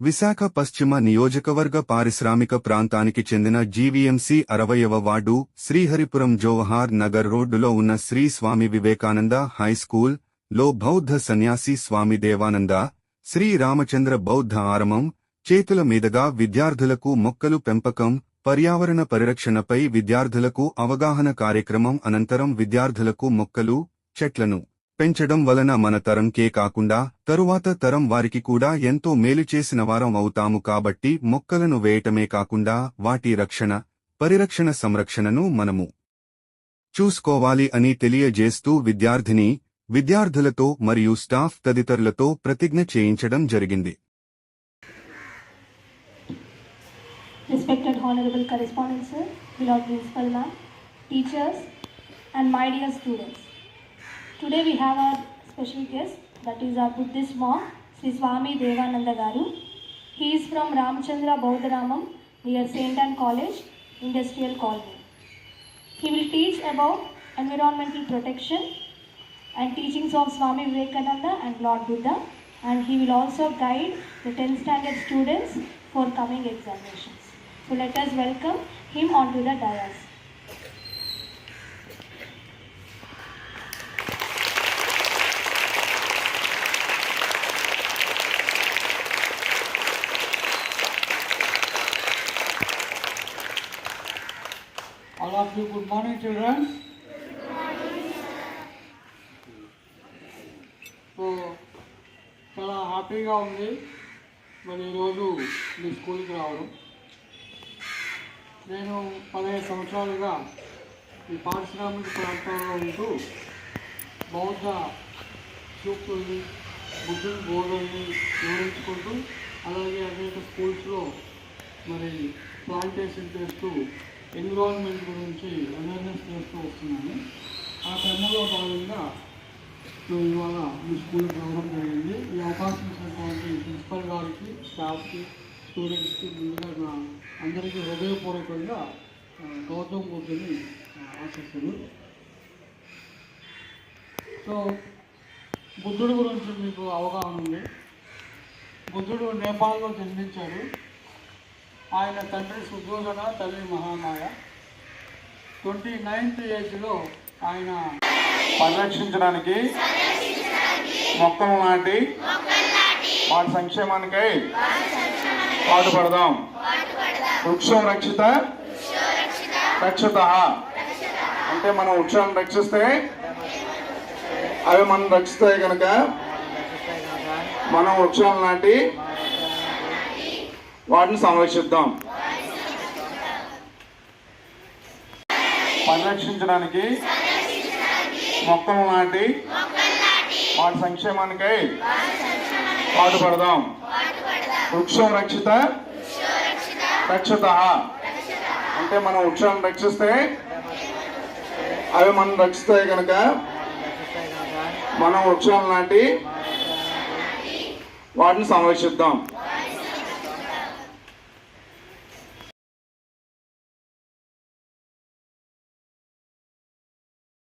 విశాఖ పశ్చిమ నియోజకవర్గ పారిశ్రామిక ప్రాంతానికి చెందిన జీవీఎంసీ అరవయవ వార్డు శ్రీహరిపురం జోవహార్ నగర్ రోడ్డులో ఉన్న శ్రీ స్వామి వివేకానంద హైస్కూల్లో బౌద్ధ సన్యాసి స్వామి దేవానంద శ్రీ రామచంద్ర బౌద్ధ ఆరమం చేతుల మీదుగా విద్యార్థులకు మొక్కలు పెంపకం పర్యావరణ పరిరక్షణపై విద్యార్థులకు అవగాహన కార్యక్రమం అనంతరం విద్యార్థులకు మొక్కలు చెట్లను పెంచడం వలన మన తరంకే కాకుండా తరువాత తరం వారికి కూడా ఎంతో మేలు చేసిన వారం అవుతాము కాబట్టి మొక్కలను వేయటమే కాకుండా వాటి రక్షణ పరిరక్షణ సంరక్షణను మనము చూసుకోవాలి అని తెలియజేస్తూ విద్యార్థిని విద్యార్థులతో మరియు స్టాఫ్ తదితరులతో ప్రతిజ్ఞ చేయించడం జరిగింది Respected Honorable Correspondent Sir, beloved Principal Ma'am, teachers, and my dear students. Today we have our special guest, that is our Buddhist monk, Sri Swami Devananda Garu. He is from Ramchandra Baudharamam near St. Anne College, Industrial Colony. He will teach about environmental protection and teachings of Swami Vivekananda and Lord Buddha and he will also guide the 10th standard students for coming examinations. So let us welcome him onto the dais. All of you, good morning, children. So చాలా హ్యాపీగా ఉంది మరి ఈరోజు మీ స్కూల్కి రావడం నేను పదిహేను సంవత్సరాలుగా ఈ పారిశ్రామిక ప్రాంతంలో ఉంటూ బౌద్ధ సూక్తుల్ని బుద్ధుని బోధల్ని వివరించుకుంటూ అలాగే అనేక స్కూల్స్లో మరి ప్లాంటేషన్ చేస్తూ ఎన్విరాన్మెంట్ గురించి అవేర్నెస్ చేస్తూ వస్తున్నాను ఆ క్రమంలో భాగంగా నేను ఇవాళ మీ స్కూల్కి రావడం జరిగింది. ఈ అవకాశం ఇచ్చినటువంటి ప్రిన్సిపల్ గారికి స్టాఫ్కి స్టూడెంట్స్కి ముందుగా నా అందరికీ హృదయపూర్వకంగా గౌతమ్ బుద్ధుని ఆశిస్తాను సో బుద్ధుడి గురించి మీకు అవగాహన ఉంది. బుద్ధుడు నేపాల్లో జన్మించాడు. ఆయన తండ్రి సుద్యోధన తల్లి మహామాయ. ట్వంటీ నైన్త్ ఏజ్లో ఆయన పరిరక్షించడానికి మొక్కలు నాటి వాటి సంక్షేమానికై పాటుపడదాం. వృక్షం రక్షిత రక్షిత. అంటే మనం వృక్షాన్ని రక్షిస్తే అవి మనం రక్షిస్తాయి కనుక మనం వృక్షాలు నాటి వాటిని సంరక్షిద్దాం. పరిరక్షించడానికి మొక్కలు నాటి వాటి సంక్షేమానికై పాటుపడదాం. వృక్షం రక్షిత. రక్షిత అంటే మనం వృక్షాన్ని రక్షిస్తే అవి మనం రక్షిస్తాయి కనుక మనం వృక్షాలు నాటి వాటిని సంరక్షిద్దాం.